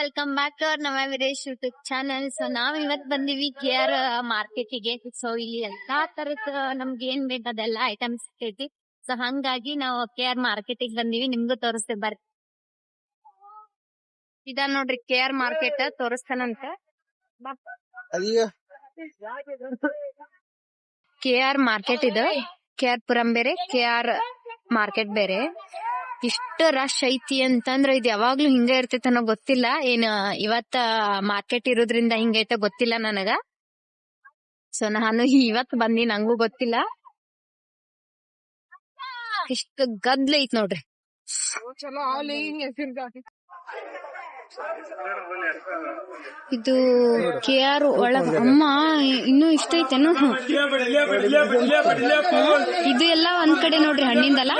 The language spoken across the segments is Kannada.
ವೆಲ್ಕಮ್ ಬ್ಯಾಕ್ ಟು ಅವರ್ ನಮ್ಮ ವಿರೇಶ್ ಯೂಟ್ಯೂಬ್ ಚಾನಲ್ ಸೊ ನಾವ್ ಇವತ್ ಬಂದಿವಿ ಕೆ ಆರ್ ಮಾರ್ಕೆಟಿಗೆ ಸೊ ಇಲ್ಲಿ ಎಲ್ಲಾ ತರದ ನಮ್ಗೆ ಏನ್ ಬೇಕು ಅದೆಲ್ಲ ಐಟಮ್ಸ್ ಸಿಗ್ತೈತಿ ಸೊ ಹಂಗಾಗಿ ನಾವು ಕೆ ಆರ್ ಮಾರ್ಕೆಟಿಗೆ ಬಂದಿವಿ. ನಿಮ್ಗೂ ತೋರಿಸ್ತೇವೆ ಬರ್ರಿ. ಇದ ನೋಡ್ರಿ ಕೆ ಆರ್ ಮಾರ್ಕೆಟ್ ತೋರಿಸ್ತಾನಂತ. ಅಯ್ಯೋ. ಕೆ ಆರ್ ಮಾರ್ಕೆಟ್ ಇದು. ಕೆ ಆರ್ ಪುರಂ ಬೇರೆ ಕೆ ಆರ್ ಮಾರ್ಕೆಟ್ ಬೇರೆ. ಇಷ್ಟ ರಶ್ ಐತಿ ಅಂತಂದ್ರ ಇದು ಯಾವಾಗ್ಲೂ ಹಿಂಗ ಇರ್ತೈತೆ ಅನ್ನೋ ಗೊತ್ತಿಲ್ಲ. ಏನ್ ಇವತ್ತ ಮಾರ್ಕೆಟ್ ಇರೋದ್ರಿಂದ ಹಿಂಗೈತೆ ಗೊತ್ತಿಲ್ಲ ನನಗ. ಸೊ ನಾನು ಇವತ್ ಬಂದಿ ನಂಗೂ ಗೊತ್ತಿಲ್ಲ. ಇಷ್ಟ ಗದ್ಲ ಐತ್ ನೋಡ್ರಿ. ಇದು ಕೆ ಆರ್ ಒಳಗ ಅಮ್ಮ ಇನ್ನು ಇಷ್ಟ ಐತೇನು ಇದು ಎಲ್ಲ ಒಂದ್ ಕಡೆ ನೋಡ್ರಿ ಹಣ್ಣಿಂದಲ್ಲ?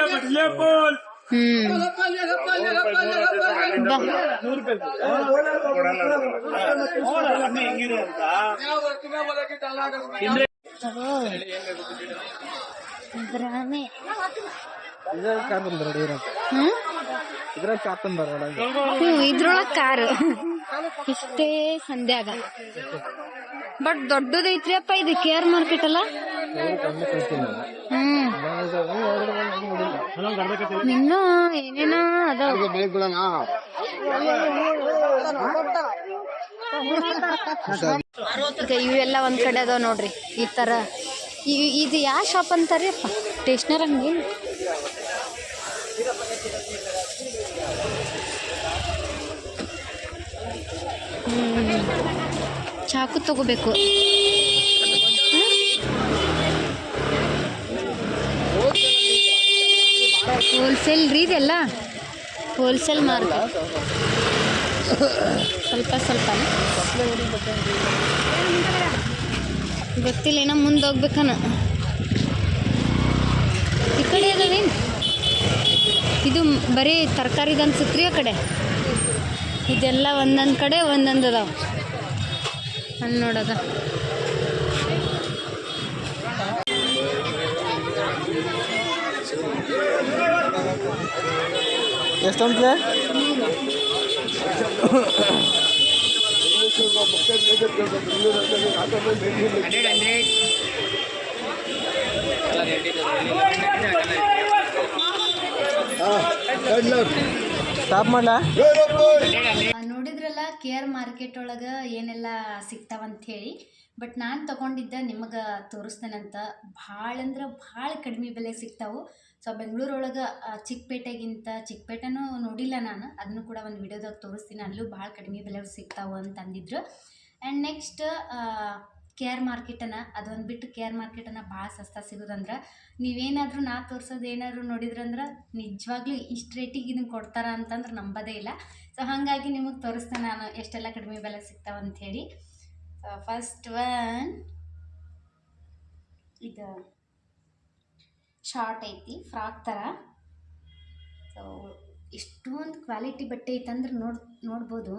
ಇದ್ರಾಗ ಕಾರ್? ಇದ್ರಾಗ ಹ್ಮ್? ಇದ್ರೊಳಗ್ ಕಾರು. ಇಷ್ಟೇ ಸಂಧ್ಯಾಗ ಬಟ್ ದೊಡ್ಡದೈತ್ರಿ ಅಪ್ಪ ಇದು ಕೇರ್ ಆರ್ ಮಾರ್ಕೆಟ್ ಅಲ್ಲ? ಹ್ಮ್. ಇನ್ನು ಏನೇನೋ ಅದಾವ. ಈಗ ಇವೆಲ್ಲ ಒಂದ್ ಕಡೆ ಅದಾವ ನೋಡ್ರಿ ಈ ತರ. ಇದು ಯಾವ ಶಾಪ್ ಅಂತಾರಿ ಅಪ್ಪ ಸ್ಟೇಷನರ್ ಹಂಗೇನು. ಚಾಕು ತಗೋಬೇಕು. ಹೋಲ್ಸೇಲ್ ರೀ ಇದೆಲ್ಲ ಹೋಲ್ಸೇಲ್ ಮಾರ್ಕೆಟ್ ಸ್ವಲ್ಪ ಸ್ವಲ್ಪ. ಗೊತ್ತಿಲ್ಲ ಏನೋ ಮುಂದೆ ಹೋಗ್ಬೇಕನ. ಈ ಕಡೆ ಅದೇನು ಇದು ಬರೀ ತರಕಾರಿದು ಅನ್ಸುತ್ರಿ ಆ ಕಡೆ? ಇದೆಲ್ಲ ಒಂದೊಂದು ಕಡೆ ಒಂದೊಂದು ಅದಾವೆ. ಅಲ್ಲಿ ನೋಡೋದ. ಎಷ್ಟಂತ ಸ್ಟಾಪ್ ಮಾಡ್ಲಾ? ನೋಡಿದ್ರಲ್ಲ ಕೆ ಆರ್ ಮಾರ್ಕೆಟ್ ಒಳಗೆ ಏನೆಲ್ಲ ಸಿಗ್ತಾವಂತ ಹೇಳಿ, ಬಟ್ ನಾನು ತಗೊಂಡಿದ್ದ ನಿಮಗೆ ತೋರಿಸ್ತೇನಂತ ಭಾಳ ಅಂದ್ರೆ ಭಾಳ ಕಡಿಮೆ ಬೆಲೆ ಸಿಗ್ತಾವೆ. ಸೊ ಬೆಂಗಳೂರೊಳಗೆ ಚಿಕ್ಕಪೇಟೆಗಿಂತ ಚಿಕ್ಕಪೇಟೆನೂ ನೋಡಿಲ್ಲ ನಾನು ಅದನ್ನು ಕೂಡ ಒಂದು ವಿಡಿಯೋದಾಗ ತೋರಿಸ್ತೀನಿ, ಅಲ್ಲೂ ಭಾಳ ಕಡಿಮೆ ಬೆಲೆ ಸಿಗ್ತಾವು ಅಂತ ಅಂದಿದ್ರು ಆ್ಯಂಡ್ ನೆಕ್ಸ್ಟ್ ಕೆ ಆರ್ ಮಾರ್ಕೆಟನ್ನು ಅದೊಂದು ಬಿಟ್ಟು ಕೇರ್ ಮಾರ್ಕೆಟನ್ನು ಭಾಳ ಸಸ್ತಾ ಸಿಗೋದಂದ್ರೆ ನೀವೇನಾದರೂ ನಾ ತೋರಿಸೋದು ಏನಾದರೂ ನೋಡಿದ್ರಂದ್ರೆ ನಿಜವಾಗ್ಲೂ ಇಷ್ಟು ರೇಟಿಗೆ ಇದನ್ನು ಕೊಡ್ತಾರ ಅಂತಂದ್ರೆ ನಂಬೋದೇ ಇಲ್ಲ. ಸೊ ಹಾಗಾಗಿ ನಿಮಗೆ ತೋರಿಸ್ತೇನೆ ನಾನು ಎಷ್ಟೆಲ್ಲ ಕಡಿಮೆ ಬೆಲೆ ಸಿಗ್ತಾವೆ ಹೇಳಿ ಫಸ್ಟ್ ಒನ್ ಇದು ಶಾರ್ಟ್ ಐತಿ ಫ್ರಾಕ್ ಥರ ಸೊ ಇಷ್ಟೊಂದು ಕ್ವಾಲಿಟಿ ಬಟ್ಟೆ ಐತಂದ್ರೆ ನೋಡ್, ನೋಡ್ಬೋದು.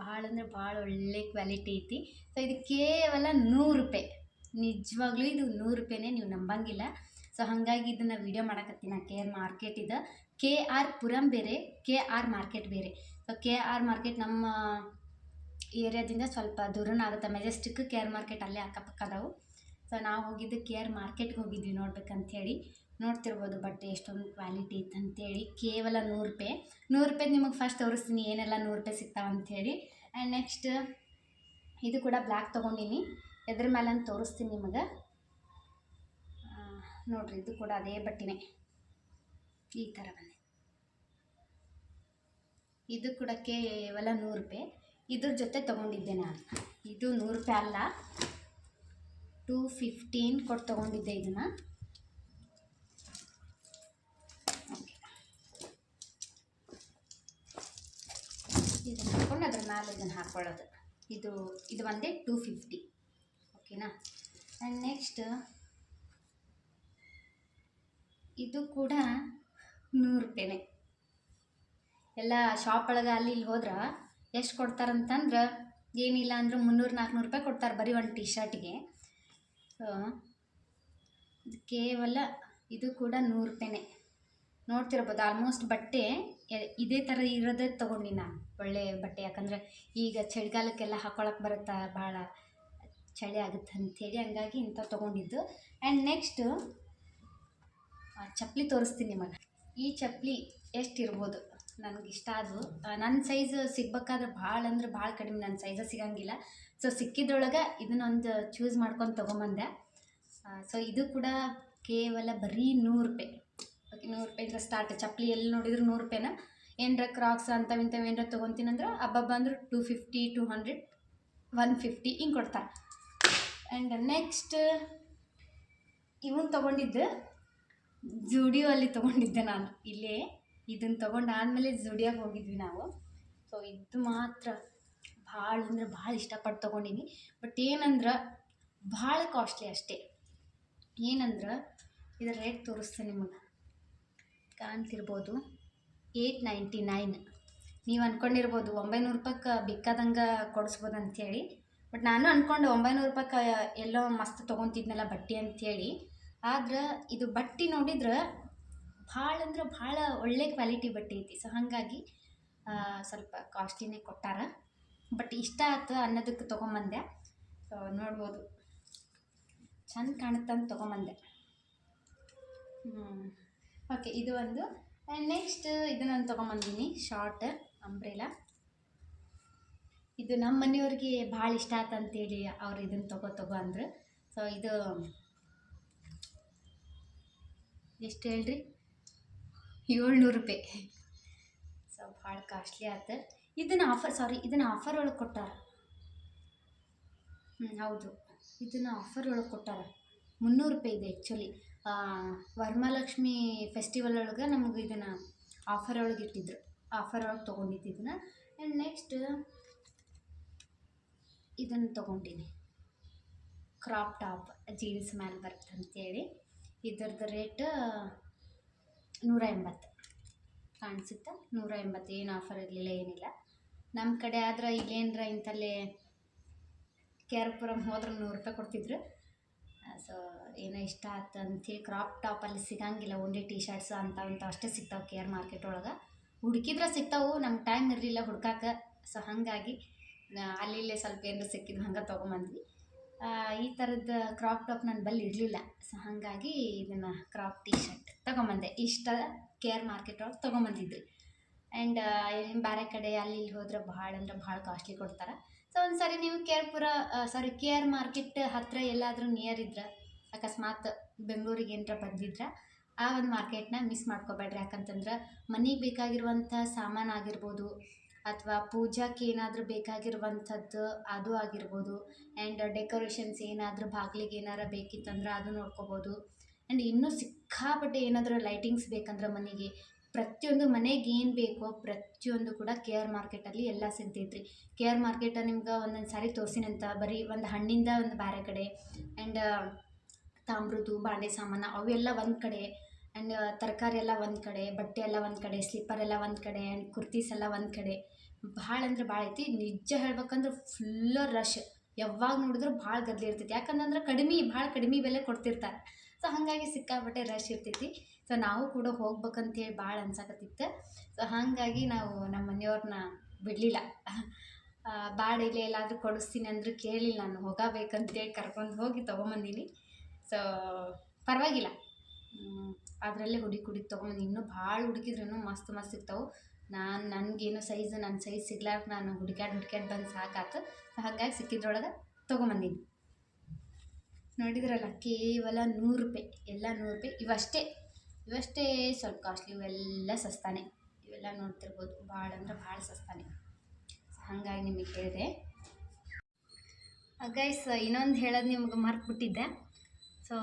ಭಾಳ ಅಂದರೆ ಭಾಳ ಒಳ್ಳೆ ಕ್ವಾಲಿಟಿ ಐತಿ. ಸೊ ಇದು ಕೇವಲ ನೂರು ರೂಪಾಯಿ. ನಿಜವಾಗ್ಲೂ ಇದು ನೂರು ರೂಪಾಯಿನೇ ನೀವು ನಂಬಂಗಿಲ್ಲ. ಸೊ ಹಾಗಾಗಿ ಇದನ್ನು ವೀಡಿಯೋ ಮಾಡಕತ್ತೀನಿ. ಕೆ ಆರ್ ಮಾರ್ಕೆಟ್ ಇದು. ಕೆ ಆರ್ ಪುರಂ ಬೇರೆ ಕೆ ಆರ್ ಮಾರ್ಕೆಟ್ ಬೇರೆ. ಸೊ ಕೆ ಆರ್ ಮಾರ್ಕೆಟ್ ನಮ್ಮ ಏರಿಯಾದಿಂದ ಸ್ವಲ್ಪ ದೂರನೂ ಆಗುತ್ತೆ. ಮೆಜೆಸ್ಟಿಕ್ ಕೆ ಆರ್ ಮಾರ್ಕೆಟ್ ಅಲ್ಲೇ ಅಕ್ಕಪಕ್ಕ ಅದಾವು ಸೊ ನಾವು ಹೋಗಿದ್ದು ಕೆ ಆರ್ ಮಾರ್ಕೆಟ್ಗೆ ಹೋಗಿದ್ವಿ ನೋಡ್ಬೇಕಂತೇಳಿ. ನೋಡ್ತಿರ್ಬೋದು ಬಟ್ಟೆ ಎಷ್ಟೊಂದು ಕ್ವಾಲಿಟಿ ಇತ್ತು ಅಂತೇಳಿ. ಕೇವಲ ನೂರು ರೂಪಾಯಿ ನೂರು ರೂಪಾಯಿ ನಿಮಗೆ ಫಸ್ಟ್ ತೋರಿಸ್ತೀನಿ, ಏನೆಲ್ಲ ನೂರು ರೂಪಾಯಿ ಸಿಗ್ತಾವ ಅಂಥೇಳಿ ಆ್ಯಂಡ್ ನೆಕ್ಸ್ಟ್ ಇದು ಕೂಡ ಬ್ಲ್ಯಾಕ್ ತೊಗೊಂಡಿನಿ. ಎದ್ರ ಮೇಲೆ ತೋರಿಸ್ತೀನಿ ನಿಮಗೆ. ನೋಡಿರಿ ನೋಡ್ರಿ, ಇದು ಕೂಡ ಅದೇ ಬಟ್ಟೆನೇ. ಈ ಥರ ಬಂದಿದೆ. ಇದು ಕೂಡ ಕೇವಲ ನೂರು ರೂಪಾಯಿ ಇದ್ರ ಜೊತೆ ತೊಗೊಂಡಿದ್ದೆ ನಾನು. ಇದು ನೂರು ರೂಪಾಯಿ ಅಲ್ಲ. ಟೂ ಫಿಫ್ಟೀನ್ ಕೊಟ್ಟು ತೊಗೊಂಡಿದ್ದೆ ಇದನ್ನು. ಇದನ್ನು ಹಾಕ್ಕೊಂಡು ಅದ್ರ ಮೇಲೆ ಇದನ್ನು ಹಾಕ್ಕೊಳ್ಳೋದು ಇದು ಇದು ಒಂದೇ ಟೂ ಫಿಫ್ಟಿ ಓಕೆನಾ ಆ್ಯಂಡ್ ನೆಕ್ಸ್ಟ್ ಇದು ಕೂಡ ನೂರು ರೂಪಾಯಿನೇ ಎಲ್ಲ ಶಾಪ್ ಒಳಗೆ ಅಲ್ಲಿ ಇಲ್ಲಿ ಹೋದ್ರೆ ಎಷ್ಟು ಕೊಡ್ತಾರಂತಂದ್ರೆ ಏನಿಲ್ಲ ಅಂದ್ರೆ ಮುನ್ನೂರು ನಾಲ್ಕುನೂರು ರೂಪಾಯಿ ಕೊಡ್ತಾರೆ ಬರೀ ಒಂದು ಟಿ ಶರ್ಟ್ಗೆ ಕೇವಲ ಇದು ಕೂಡ ನೂರು ರೂಪಾಯಿನೇ ನೋಡ್ತಿರ್ಬೋದು ಆಲ್ಮೋಸ್ಟ್ ಬಟ್ಟೆ ಇದೇ ಥರ ಇರೋದೇ ತೊಗೊಂಡು ನಾನು ಒಳ್ಳೆ ಬಟ್ಟೆ. ಯಾಕಂದರೆ ಈಗ ಚಳಿಗಾಲಕ್ಕೆಲ್ಲ ಹಾಕೊಳಕ್ಕೆ ಬರುತ್ತಾ ಭಾಳ ಚಳಿ ಆಗುತ್ತೆ ಅಂಥೇಳಿ ಹಂಗಾಗಿ ಇಂಥವು ತೊಗೊಂಡಿದ್ದು. ಆ್ಯಂಡ್ ನೆಕ್ಸ್ಟು ಚಪ್ಪಲಿ ತೋರಿಸ್ತೀನಿ ನಿಮಗೆ. ಈ ಚಪ್ಪಲಿ ಎಷ್ಟಿರ್ಬೋದು? ನನಗೆ ಇಷ್ಟ ಅದು ನನ್ನ ಸೈಜ್ ಸಿಗ್ಬೇಕಾದ್ರೆ ಭಾಳ ಅಂದ್ರೆ ಭಾಳ ಕಡಿಮೆ ನನ್ನ ಸೈಜ ಸಿಗಂಗಿಲ್ಲ. ಸೊ ಸಿಕ್ಕಿದ್ರೊಳಗೆ ಇದನ್ನೊಂದು ಚೂಸ್ ಮಾಡ್ಕೊಂಡು ತೊಗೊಂಬಂದೆ. ಸೊ ಇದು ಕೂಡ ಕೇವಲ ಬರೀ ನೂರು ರೂಪಾಯಿ. ನೂರು ರೂಪಾಯಿಂದ ಸ್ಟಾರ್ಟ್ ಚಪ್ಪಲಿ ಎಲ್ಲಿ ನೋಡಿದ್ರು ನೂರು ರೂಪಾಯಿನ. ಏನರ ಕ್ರಾಕ್ಸ್ ಅಂಥವು ಇಂಥವು ಏನರ ತೊಗೊತೀನಂದ್ರೆ ಹಬ್ಬ ಅಂದ್ರೆ two fifty two hundred one fifty ಹಿಂಗೆ ಕೊಡ್ತಾರೆ. ಆ್ಯಂಡ್ ನೆಕ್ಸ್ಟ್ ಇವನ್ ತೊಗೊಂಡಿದ್ದು ಜುಡಿಯೋ ಅಲ್ಲಿ ತೊಗೊಂಡಿದ್ದೆ ನಾನು. ಇಲ್ಲೇ ಇದನ್ನು ಆದಮೇಲೆ ಜುಡಿಯೋಗೆ ಹೋಗಿದ್ವಿ ನಾವು. ಸೊ ಇದು ಮಾತ್ರ ಭಾಳ ಅಂದ್ರೆ ಭಾಳ ಇಷ್ಟಪಟ್ಟು ತೊಗೊಂಡೀನಿ. ಬಟ್ ಏನಂದ್ರೆ ಭಾಳ ಕಾಸ್ಟ್ಲಿ ಅಷ್ಟೇ. ಏನಂದ್ರೆ ಇದರ ರೇಟ್ ತೋರಿಸ್ತೇನೆ ನಿಮಗೆ ಕಾಣ್ತಿರ್ಬೋದು ಏಯ್ಟ್ ನೈಂಟಿ ನೈನ್. ನೀವು ಅಂದ್ಕೊಂಡಿರ್ಬೋದು ಒಂಬೈನೂರು ರೂಪಾಯ್ಗೆ ಬೇಕಾದಂಗೆ ಕೊಡಿಸ್ಬೋದು ಅಂಥೇಳಿ ಬಟ್ ನಾನು ಅಂದ್ಕೊಂಡು ಒಂಬೈನೂರು ರೂಪಾಯ್ಗೆ ಎಲ್ಲೋ ಮಸ್ತ್ ತೊಗೊತಿದ್ನಲ್ಲ ಬಟ್ಟೆ ಅಂಥೇಳಿ ಆದ್ರೆ ಇದು ಬಟ್ಟೆ ನೋಡಿದ್ರೆ ಭಾಳ ಅಂದ್ರೆ ಭಾಳ ಒಳ್ಳೆ ಕ್ವಾಲಿಟಿ ಬಟ್ಟೆ ಐತಿ. ಸೊ ಹಾಗಾಗಿ ಸ್ವಲ್ಪ ಕಾಸ್ಟ್ಲಿನೇ ಕೊಟ್ಟಾರ. ಬಟ್ ಇಷ್ಟ ಆಯ್ತು ಅನ್ನೋದಕ್ಕೆ ತೊಗೊಂಬಂದೆ. ಸೊ ನೋಡ್ಬೋದು. ಚಂದ ಕಾಣುತ್ತಂತ ತೊಗೊಂಬಂದೆ. ಹ್ಞೂ ಓಕೆ ಇದು ಒಂದು. ಆ್ಯಂಡ್ ನೆಕ್ಸ್ಟ್ ಇದು ನಾನು ತೊಗೊಂಬಂದಿನಿ ಶಾರ್ಟ್ ಅಂಬ್ರೆಲಾ ಇದು ನಮ್ಮ ಮನೆಯವ್ರಿಗೆ ಭಾಳ ಇಷ್ಟ ಆಯ್ತು ಅಂತೇಳಿ ಅವ್ರು ಇದನ್ನು ತಗೋ ತಗೋ ಅಂದರು. ಸೊ ಇದು ಎಷ್ಟು ಹೇಳ್ರಿ? ಏಳ್ನೂರು ರೂಪಾಯಿ ಸೊ ಭಾಳ ಕಾಸ್ಟ್ಲಿ ಆಯ್ತು ಇದನ್ನು ಆಫರ್ ಸಾರಿ ಇದನ್ನು ಆಫರ್ ಒಳಗೆ ಕೊಟ್ಟಾರ. ಹ್ಞೂ ಹೌದು. ಇದನ್ನು ಆಫರ್ ಒಳಗೆ ಕೊಟ್ಟಾರ. ಮುನ್ನೂರು ರೂಪಾಯಿ ಇದೆ ಆ್ಯಕ್ಚುಲಿ ವರಮಹಾಲಕ್ಷ್ಮಿ ಫೆಸ್ಟಿವಲ್ ಒಳಗೆ ನಮಗೆ ಇದನ್ನು ಆಫರ್ ಒಳಗೆ ಇಟ್ಟಿದ್ರು. ಆಫರ್ ಒಳಗೆ ತೊಗೊಂಡಿದ್ದು ಇದನ್ನು. ಆ್ಯಂಡ್ ನೆಕ್ಸ್ಟ್ ಇದನ್ನು ತೊಗೊಂಡಿನಿ. ಕ್ರಾಪ್ ಟಾಪ್ ಜೀನ್ಸ್ ಮೇಲೆ ಬರುತ್ತೆ ಅಂತೇಳಿ. ಇದ್ರದ್ದು ರೇಟ್ ನೂರ ಎಂಬತ್ತು ಕಾಣಿಸುತ್ತಾ? ನೂರ ಎಂಬತ್ತು ಏನು ಆಫರ್ ಇರಲಿಲ್ಲ, ಏನಿಲ್ಲ. ನಮ್ಮ ಕಡೆ ಆದ್ರೆ ಇಲ್ಲೇನರ ಇಂಥಲ್ಲೇ ಕೆ ಆರ್ ಹೋದ್ರೆ ನೂರು ರೂಪಾಯಿ ಕೊಡ್ತಿದ್ರು. ಸೊ ಏನೋ ಇಷ್ಟ ಆಯ್ತು ಅಂಥೇಳಿ ಕ್ರಾಪ್ ಟಾಪಲ್ಲಿ ಸಿಗಂಗಿಲ್ಲ ಓನ್ಲಿ ಟೀ ಶರ್ಟ್ಸ್ ಅಂಥವು ಇಂಥವು ಅಷ್ಟೇ ಸಿಗ್ತಾವೆ ಕೇರ್ ಮಾರ್ಕೆಟ್ ಒಳಗೆ. ಹುಡುಕಿದ್ರೆ ಸಿಗ್ತಾವು ನಮ್ಗೆ ಟೈಮ್ ಇರಲಿಲ್ಲ ಹುಡ್ಕಕ್ಕೆ ಸೊ ಹಾಗಾಗಿ ಅಲ್ಲಿ ಇಲ್ಲೇ ಸ್ವಲ್ಪ ಏನಾರು ಸಿಕ್ಕಿದ್ದು ಹಂಗೆ ತೊಗೊಂಬಂದ್ವಿ. ಈ ಥರದ ಕ್ರಾಪ್ ಟಾಪ್ ನನ್ನ ಬಲ್ಲಿ ಇರಲಿಲ್ಲ. ಸೊ ಹಾಗಾಗಿ ಇದನ್ನು ಕ್ರಾಪ್ ಟೀ ಶರ್ಟ್ ತೊಗೊಂಬಂದೆ. ಇಷ್ಟ ಕೇರ್ ಮಾರ್ಕೆಟ್ ಒಳಗೆ ತೊಗೊಂಬಂದಿದ್ರಿ ಆ್ಯಂಡ್ ಬೇರೆ ಕಡೆ ಅಲ್ಲಿ ಇಲ್ಲಿ ಹೋದ್ರೆ ಭಾಳ ಅಂದ್ರೆ ಭಾಳ ಕಾಸ್ಟ್ಲಿ ಕೊಡ್ತಾರೆ. ಸೊ ಒಂದು ಸರಿ ನೀವು ಕೆ ಆರ್ ಪುರ ಸಾರಿ ಕೆ ಆರ್ ಮಾರ್ಕೆಟ್ ಹತ್ತಿರ ಎಲ್ಲಾದರೂ ನಿಯರ್ ಇದ್ರೆ, ಅಕಸ್ಮಾತ್ ಬೆಂಗಳೂರಿಗೆ ಏನರ ಬಂದಿದ್ರೆ, ಆ ಒಂದು ಮಾರ್ಕೆಟ್ನ ಮಿಸ್ ಮಾಡ್ಕೋಬೇಡ್ರಿ. ಯಾಕಂತಂದ್ರೆ ಮನೆಗೆ ಬೇಕಾಗಿರುವಂಥ ಸಾಮಾನು ಆಗಿರ್ಬೋದು, ಅಥವಾ ಪೂಜಾಕ್ಕೆ ಏನಾದರೂ ಬೇಕಾಗಿರುವಂಥದ್ದು ಅದು ಆಗಿರ್ಬೋದು ಆ್ಯಂಡ್ ಡೆಕೋರೇಷನ್ಸ್ ಏನಾದರೂ ಬಾಗಿಲಿಗೆ ಏನಾರ ಬೇಕಿತ್ತಂದ್ರೆ ಅದು ನೋಡ್ಕೋಬೋದು. ಆ್ಯಂಡ್ ಇನ್ನೂ ಸಿಕ್ಕಾಪಟ್ಟೆ ಏನಾದರೂ ಲೈಟಿಂಗ್ಸ್ ಬೇಕಂದ್ರೆ ಮನೆಗೆ ಪ್ರತಿಯೊಂದು ಮನೆಗೆ ಏನು ಬೇಕೋ ಪ್ರತಿಯೊಂದು ಕೂಡ ಕೆ ಆರ್ ಮಾರ್ಕೆಟಲ್ಲಿ ಎಲ್ಲ ಸಿಗ್ತೈತ್ರಿ. ಕೆ ಆರ್ ಮಾರ್ಕೆಟ ನಿಮ್ಗೆ ಒಂದೊಂದು ಸಾರಿ ತೋರಿಸಿನಂತ, ಬರೀ ಒಂದು ಹಣ್ಣಿಂದ ಒಂದು ಬೇರೆ ಕಡೆ ಆ್ಯಂಡ್ ತಾಮ್ರದ್ದು ಬಾಂಡೆ ಸಾಮಾನು ಅವೆಲ್ಲ ಒಂದು ಕಡೆ ಆ್ಯಂಡ್ ತರಕಾರಿ ಎಲ್ಲ ಒಂದು ಕಡೆ, ಬಟ್ಟೆ ಎಲ್ಲ ಒಂದು ಕಡೆ ಸ್ಲಿಪ್ಪರ್ ಎಲ್ಲ ಒಂದು ಕಡೆ ಆ್ಯಂಡ್ ಕುರ್ತೀಸ್ ಎಲ್ಲ ಒಂದು ಕಡೆ. ಭಾಳ ಅಂದ್ರೆ ಭಾಳ ಐತಿ. ನಿಜ ಹೇಳ್ಬೇಕಂದ್ರೆ ಫುಲ್ ರಶ್ ಯಾವಾಗ ನೋಡಿದ್ರು ಭಾಳ ಗದ್ದಲಿ ಇರ್ತೈತಿ. ಯಾಕಂದ್ರೆ ಕಡಿಮೆ, ಭಾಳ ಕಡಿಮೆ ಬೆಲೆ ಕೊಡ್ತಿರ್ತಾರೆ. ಸೊ ಹಾಗಾಗಿ ಸಿಕ್ಕಾಪಟ್ಟೆ ರಶ್ ಇರ್ತೈತಿ ಸೊ ನಾವು ಕೂಡ ಹೋಗ್ಬೇಕಂತೇಳಿ ಭಾಳ ಅನ್ಸಕತ್ತಿತ್ತು. ಸೊ ಹಾಗಾಗಿ ನಾವು ನಮ್ಮ ಮನೆಯವ್ರನ್ನ ಬಿಡಲಿಲ್ಲ. ಬಾಡ ಇಲ್ಲೇ ಎಲ್ಲಾದರೂ ಕೊಡಿಸ್ತೀನಿ ಅಂದರೂ ಕೇಳಿಲ್ಲ ನಾನು. ಹೋಗಬೇಕಂತೇಳಿ ಕರ್ಕೊಂಡು ಹೋಗಿ ತೊಗೊಂಬಂದೀನಿ. ಸೊ ಪರವಾಗಿಲ್ಲ. ಅದರಲ್ಲೇ ಹುಡುಕಿ ಹುಡುಕಿ ತೊಗೊಂಬಂದು ಇನ್ನೂ ಭಾಳ ಹುಡುಕಿದ್ರೂ ಮಸ್ತ್ ಮಸ್ತ್ ಸಿಗ್ತಾವೆ. ನಾನು, ನನಗೇನು ಸೈಜ್ ನನ್ನ ಸೈಜ್ ಸಿಗ್ಲಾರ್ದು ನಾನು ಹುಡುಕ್ಯಾಡ್ ಹುಡುಕ್ಯಾಡ್ ಬಂದು ಸಾಕಾತು. ಹಾಗಾಗಿ ಸಿಕ್ಕಿದ್ರೊಳಗೆ ತೊಗೊಂಬಂದೀನಿ. ನೋಡಿದ್ರಲ್ಲ, ಕೇವಲ ನೂರು ರೂಪಾಯಿ, ಎಲ್ಲ ನೂರು ರೂಪಾಯಿ. ಇವಷ್ಟೇ ಇವಷ್ಟೇ ಸ್ವಲ್ಪ ಕಾಸ್ಟ್ಲಿ ಇವೆಲ್ಲ ಸಸ್ತಾನೆ. ಇವೆಲ್ಲ ನೋಡ್ತಿರ್ಬೋದು, ಭಾಳ ಅಂದ್ರೆ ಭಾಳ ಸಸ್ತಾನೆ. ಹಾಗಾಗಿ ನಿಮಗೆ ಹೇಳಿದೆ. ಗೈಸ್ ಇನ್ನೊಂದು ಹೇಳೋದು ನಿಮ್ಗೆ ಮರ್ತ್ಬಿಟ್ಟಿದ್ದೆ. ಸೊ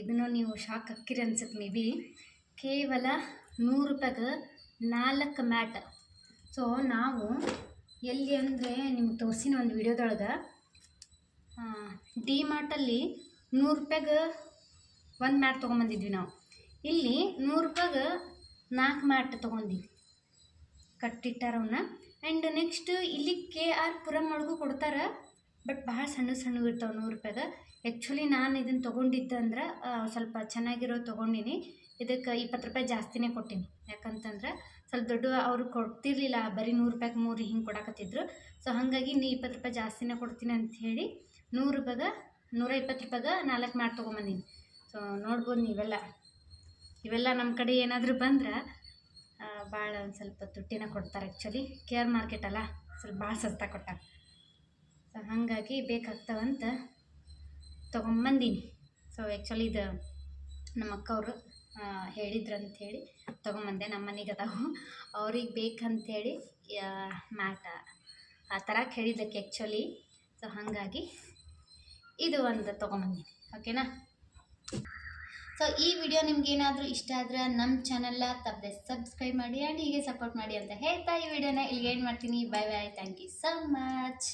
ಇದನ್ನು ನೀವು ಶಾಕ್ ಹಾಕಿರಿ ಅನ್ಸುತ್ತೆ ಮೇ ಬಿ ಕೇವಲ ನೂರು ರೂಪಾಯಿಗೆ ನಾಲ್ಕು ಮ್ಯಾಟ್. ಸೊ ನಾವು ಎಲ್ಲಿ ಅಂದರೆ ನಿಮ್ಗೆ ತೋರಿಸಿನ ಒಂದು ವಿಡಿಯೋದೊಳಗೆ ಡಿ ಮಾರ್ಟಲ್ಲಿ ನೂರು ರೂಪಾಯಿಗೆ ಒಂದು ಮ್ಯಾಟ್ ತೊಗೊಂಬಂದಿದ್ವಿ ನಾವು. ಇಲ್ಲಿ ನೂರು ರೂಪಾಯಿಗೆ ನಾಲ್ಕು ಮ್ಯಾಟ್ ತೊಗೊಂಡಿದ್ವಿ. ಕಟ್ಟಿಟ್ಟಾರವನ್ನ ಆ್ಯಂಡ್ ನೆಕ್ಸ್ಟ್ ಇಲ್ಲಿ ಕೆ ಆರ್ ಪುರಮ್ ಒಳಗೂ ಕೊಡ್ತಾರೆ. ಬಟ್ ಭಾಳ ಸಣ್ಣ ಸಣ್ಣ ಇರ್ತಾವೆ ನೂರು ರೂಪಾಯಿಗೆ. ಆ್ಯಕ್ಚುಲಿ ನಾನು ಇದನ್ನು ತೊಗೊಂಡಿದ್ದಂದ್ರೆ ಅಂದ್ರೆ ಸ್ವಲ್ಪ ಚೆನ್ನಾಗಿರೋ ತೊಗೊಂಡಿನಿ. ಇದಕ್ಕೆ ಇಪ್ಪತ್ತು ರೂಪಾಯಿ ಜಾಸ್ತಿನೇ ಕೊಟ್ಟೀನಿ. ಯಾಕಂತಂದ್ರೆ ಸ್ವಲ್ಪ ದೊಡ್ಡ ಅವರು ಕೊಡ್ತಿರ್ಲಿಲ್ಲ. ಬರೀ ನೂರು ರೂಪಾಯಿಗೆ ಮೂರು ಹಿಂಗೆ ಕೊಡಕತ್ತಿದ್ರು. ಸೊ ಹಾಗಾಗಿ ನೀ ಇಪ್ಪತ್ತು ರೂಪಾಯಿ ಜಾಸ್ತಿನೇ ಕೊಡ್ತೀನಿ ಅಂತ ಹೇಳಿ ನೂರು ರೂಪಾಯಿಗೆ ನೂರ ಇಪ್ಪತ್ತು ರೂಪಾಯಿಗೆ ನಾಲ್ಕು ಮಾಡಿ ತೊಗೊಂಬಂದೀನಿ. ಸೊ ನೋಡ್ಬೋದು ನೀವೆಲ್ಲ. ಇವೆಲ್ಲ ನಮ್ಮ ಕಡೆ ಏನಾದರೂ ಬಂದ್ರೆ ಭಾಳ ಒಂದು ಸ್ವಲ್ಪ ತುಟ್ಟಿನ ಕೊಡ್ತಾರೆ ಆ್ಯಕ್ಚುಲಿ ಕೇರ್ ಮಾರ್ಕೆಟ್ ಅಲ್ಲ, ಸ್ವಲ್ಪ ಭಾಳ ಸಸ್ತಾ ಕೊಟ್ಟಾರ. ಸೊ ಹಾಗಾಗಿ ಬೇಕಾಗ್ತಾವಂತ ತೊಗೊಂಬಂದೀನಿ. ಸೊ ಆ್ಯಕ್ಚುಲಿ ಇದು ನಮ್ಮ ಅಕ್ಕವರು ಹೇಳಿದ್ರು ಅಂಥೇಳಿ ತೊಗೊಂಬಂದೆ. ನಮ್ಮ ಮನೆಗೆ ಅದಾವು. ಅವ್ರಿಗೆ ಬೇಕಂಥೇಳಿ ಮ್ಯಾಟ ಆ ಥರ ಕೇಳಿದ್ದಕ್ಕೆ ಆ್ಯಕ್ಚುಲಿ ಸೊ ಹಾಗಾಗಿ ಇದು ಒಂದು ತೊಗೊಂಬಂದಿನಿ ಓಕೆನಾ ಸೊ ಈ ವಿಡಿಯೋ ನಿಮ್ಗೇನಾದರೂ ಇಷ್ಟ ಆದರೆ ನಮ್ಮ ಚಾನಲ್ನ ತಪ್ಪದೆ ಸಬ್ಸ್ಕ್ರೈಬ್ ಮಾಡಿ ಆ್ಯಂಡ್ ಹೀಗೆ ಸಪೋರ್ಟ್ ಮಾಡಿ ಅಂತ ಹೇಳ್ತಾ ಈ ವಿಡಿಯೋನ ಇಲ್ಲಿಗೆ ಏನು ಮಾಡ್ತೀನಿ. Bye bye thank you so much